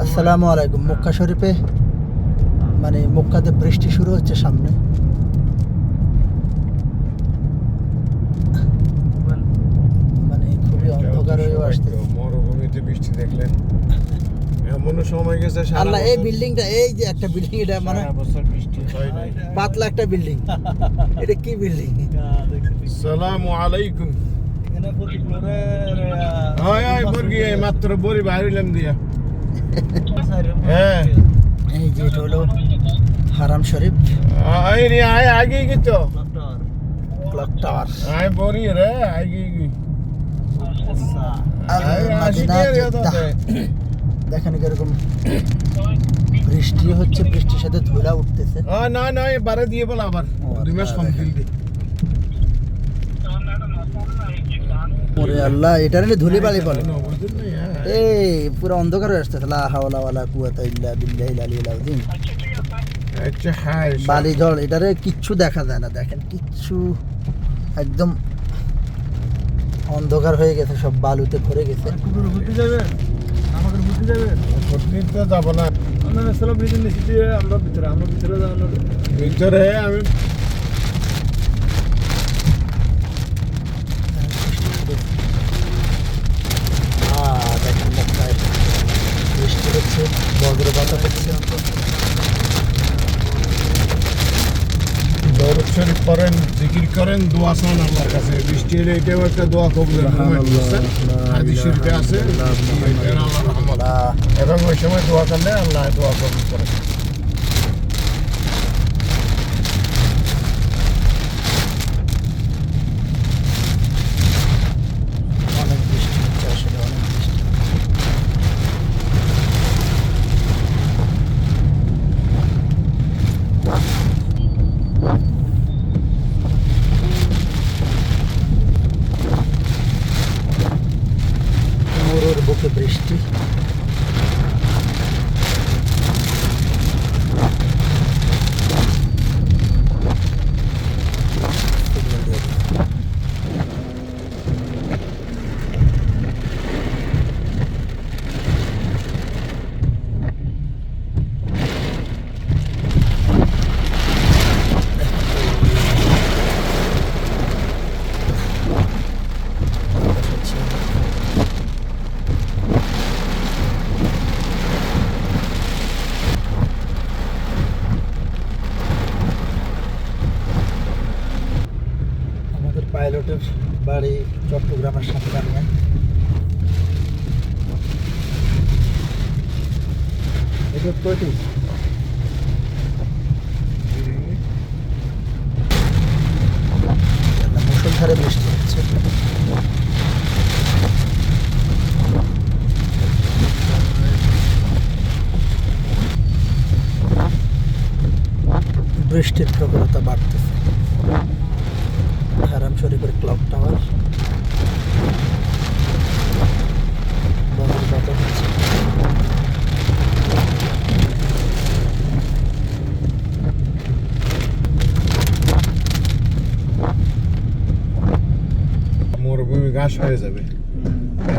আসসালামু আলাইকুম। মক্কা শরীফে মানে মক্কাতে বৃষ্টি শুরু হচ্ছে সামনে। মানে খুবই অন্ধকার হয়ে আসছে মরুভূমিতে বৃষ্টি দেখলেন। এমন সময় গেছে আল্লাহ এই বিল্ডিংটা এই যে একটা বিল্ডিং এটা মানে বৃষ্টি হয় পাতলা একটা বিল্ডিং। এটা কি বিল্ডিং? সালামু আলাইকুম। হয় হয় মুরগি মাত্র বড়ি বাইরিলাম দিয়া। হ্যাঁ। এই যে এটা হলো হারাম শরীফ। আয় রে আয় আগে ক্লক টাওয়ার আয় বড়ি রে আগে। দেখেন কীরকম বৃষ্টি হচ্ছে বৃষ্টির সাথে ধুলা উঠতেছে। না না এবারে দিয়ে বল আবার। ও, দুই মাস কম ওরে আল্লাহ এটা নিয়ে ধুলি বালি বলে। না, বুঝলেন না, হ্যাঁ। এই পুরো অন্ধকার হয়ে আসতেছে। লা হাওলা ওয়ালা কুওয়াতা ইল্লা বিল্লাহিল আলিয়্যিল আযীম। আচ্ছা বালি ঝড় এটারে কিচ্ছু দেখা যায় না দেখেন কিচ্ছু একদম অন্ধকার হয়ে গেছে সব বালুতে ভরে গেছে। ঘুরতে যাবেন আমাদের ঘুরতে যাবেন প্রতিদিন তো যাব না আমরা চলো ব্রিজের নিচে দিয়ে আমরা ভিতরে আমরা ভিতরে যাব ভিতরে আমি আহ, দেখেন মক্কায় বৃষ্টি হচ্ছে বজ্র বাতা হচ্ছে দৌড় শরীফ করেন জিকির করেন দোয়া চান আল্লাহর কাছে। বৃষ্টি এলে এটাও একটা দোয়া কবুলের হাদিস শরীফে আছে। এটার রহমত। এবং ওই সময় দোয়া করলে আল্লাহ দোয়া কবুল করে অনেক বৃষ্টি হচ্ছে আসলে অনেক বৃষ্টি মরুর বুকে বৃষ্টি আমাদের পাইলটের বাড়ি চট্টগ্রামের সাথে এটা কয়টি? মুসলধারে বৃষ্টি হচ্ছে। বৃষ্টির প্রবণতা বাড়তেছে হারাম শরীফের ক্লক টাওয়ার বদল বাতা হচ্ছে মরুভূমি ঘাস হয়ে যাবে।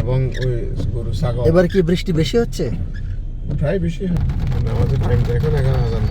এবং ওই গরু ছাগল। এবার কি বৃষ্টি বেশি হচ্ছে? প্রায় বেশি হয়। মানে আমাদের টাইমটা এখন এখন আজান